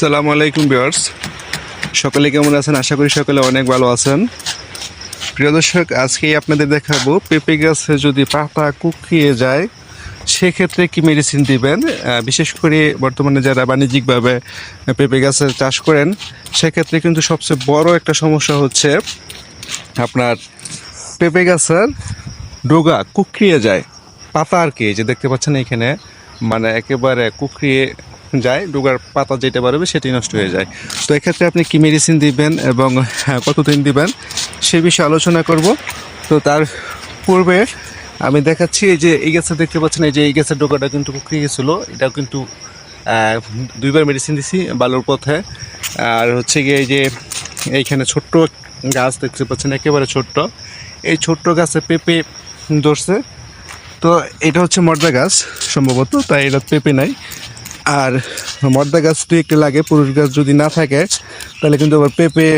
সালামু আলাইকুম বিয়ার্স সকলে কেমন আছেন? আশা করি সকলে অনেক ভালো আছেন। প্রিয় দর্শক, আজকেই আপনাদের দেখাবো পেঁপে গাছে যদি পাতা কুকিয়ে যায়, সেক্ষেত্রে কি মেডিসিন দিবেন? বিশেষ করে বর্তমানে যারা বাণিজ্যিকভাবে পেঁপে গাছের চাষ করেন, সেক্ষেত্রে কিন্তু সবচেয়ে বড় একটা সমস্যা হচ্ছে আপনার পেঁপে গাছের ডোগা কুকড়িয়ে যায়। পাতা আর কি যে দেখতে পাচ্ছেন এখানে মানে একেবারে কুকড়িয়ে যায় ডোগার পাতা যেটা বাড়বে সেটি নষ্ট হয়ে যায়। তো এক্ষেত্রে আপনি কি মেডিসিন দিবেন এবং হ্যাঁ, কতদিন দিবেন সে বিষয়ে আলোচনা করব। তো তার পূর্বে আমি দেখাচ্ছি এই যে এই গাছে দেখতে পাচ্ছেন এই যে এই গাছের ডোকাটা কিন্তু কুকড়িয়ে গেছিল। এটাও কিন্তু দুইবার মেডিসিন দিছি বালুর পথে। আর হচ্ছে গিয়ে এই যে এইখানে ছোট্ট গাছ দেখতে পাচ্ছেন একেবারে ছোট্ট। এই ছোট্ট গাছে পেঁপে ধরছে। তো এটা হচ্ছে মর্দা গাছ সম্ভবত তাই এটা পেঁপে নাই। আর মর্দা গাছ দুই একটি লাগে পুরুষ গাছ যদি না থাকে তাহলে কিন্তু আবার পেঁপে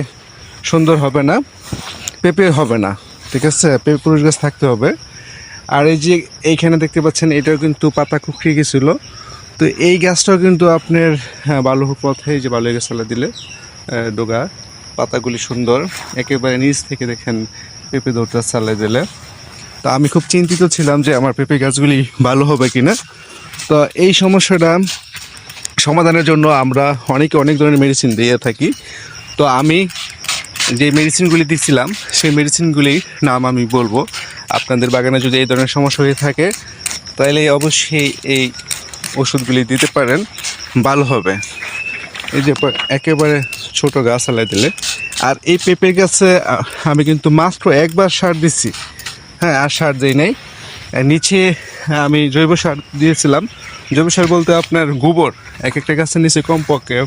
সুন্দর হবে না। পেঁপে হবে না ঠিক আছে? পেঁপে পুরুষ গাছ থাকতে হবে। আর এই যে এইখানে দেখতে পাচ্ছেন এটাও কিন্তু পাতা কুকড়িয়ে গেছিল। তো এই গাছটাও কিন্তু আপনার হ্যাঁ, বালুর পথে যে বালু গাছ ফেলে দিলে ডোগা পাতাগুলি সুন্দর। একেবারে নিচ থেকে দেখেন পেঁপে দৌড়টা চালাই দিলে। তো আমি খুব চিন্তিত ছিলাম যে আমার পেঁপে গাছগুলি ভালো হবে কিনা। তো এই সমস্যাটা সমাধানের জন্য আমরা অনেকে অনেক ধরনের মেডিসিন দিয়ে থাকি। তো আমি যে মেডিসিনগুলি দিচ্ছিলাম সেই মেডিসিনগুলির নাম আমি বলব। আপনাদের বাগানে যদি এই ধরনের সমস্যা হয়ে থাকে তাহলে অবশ্যই এই ওষুধগুলি দিতে পারেন, ভালো হবে। এই যে একেবারে ছোট গাছ আলাই দিলে। আর এই পেঁপে গাছে আমি কিন্তু মাত্র একবার সার দিচ্ছি হ্যাঁ আর সার দিই নাই। নিচে আমি জৈব সার দিয়েছিলাম। জৈব সার বলতে আপনার গোবর, এক একটা গাছের নিচে কমপক্ষে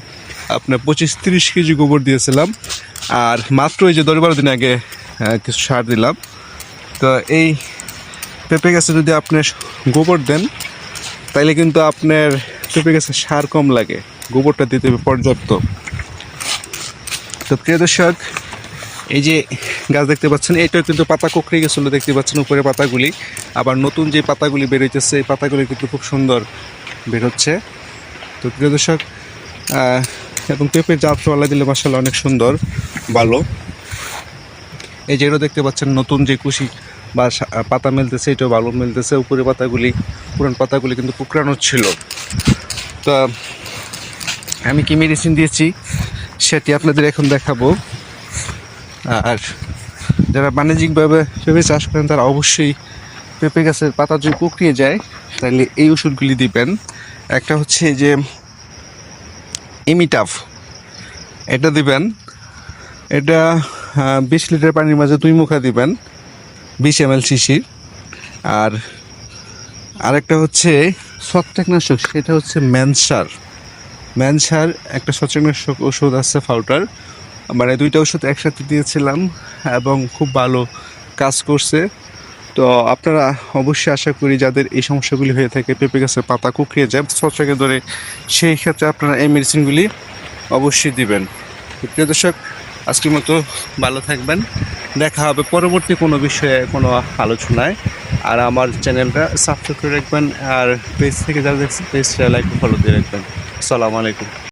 আপনার পঁচিশ তিরিশ কেজি গোবর দিয়েছিলাম। আর মাত্র এই যে দশ বারো দিন আগে কিছু সার দিলাম। তো এই পেঁপে গাছে যদি আপনি গোবর দেন, তাইলে কিন্তু আপনার পেঁপে গাছে সার কম লাগে। গোবরটা দিতে হবে পর্যাপ্ত। তো প্রিয় দর্শক এই যে গাছ দেখতে পাচ্ছেন এটাও কিন্তু পাতা কোকড়ে গেছিল, দেখতে পাচ্ছেন উপরে পাতাগুলি। আবার নতুন যে পাতাগুলি বেরোইতেছে, এই পাতাগুলি কিন্তু খুব সুন্দর বেরোচ্ছে। তো প্রিয় দর্শক এবং পেঁপের জাতওয়ালা দিলে মাসাল্লাহ অনেক সুন্দর, ভালো। এই যে এটা দেখতে পাচ্ছেন, নতুন যে কুশি বা পাতা মেলতেছে, এটাও ভালো মেলতেছে। উপরে পাতাগুলি, পুরান পাতাগুলি কিন্তু কুকরানো ছিল। তো আমি কি মেডিসিন দিয়েছি? সেটি আপনাদের এখন দেখাবো। আর যারা বাণিজ্যিকভাবে পেঁপে চাষ করেন, তারা অবশ্যই পেঁপে গাছের পাতা যদি কুকড়িয়ে যায়, তাহলে এই ওষুধগুলি দিবেন। একটা হচ্ছে যে ইমিটাফ। এটা দিবেন। এটা বিশ লিটার পানির মাঝে দুই মুখা দিবেন, বিশ এম এল শিশির। আর আরেকটা হচ্ছে ছত্রাকনাশক, সেটা হচ্ছে ম্যানসার। ম্যানসার একটা ছত্রাকনাশক ওষুধ আছে ফাউটার মানে দুইটা ওষুধ একসাথে দিয়েছিলাম এবং খুব ভালো কাজ করছে। তো আপনারা অবশ্যই আশা করি যাদের এই সমস্যাগুলি হয়ে থাকে, পেঁপে গাছের পাতা কুকড়িয়ে যায় ছত্রাকে ধরে সেই ক্ষেত্রে আপনারা এই মেডিসিনগুলি অবশ্যই দিবেন। প্রিয় দর্শক, আজকের মতো ভালো থাকবেন। দেখা হবে পরবর্তী কোনো বিষয়ে, কোনো আলোচনায়। আর আমার চ্যানেলটা সাবস্ক্রাইব করে রাখবেন, আর পেজ থেকে যারা দেখছেন পেজটা লাইক ফলো দিয়ে রাখবেন। আসসালামু আলাইকুম।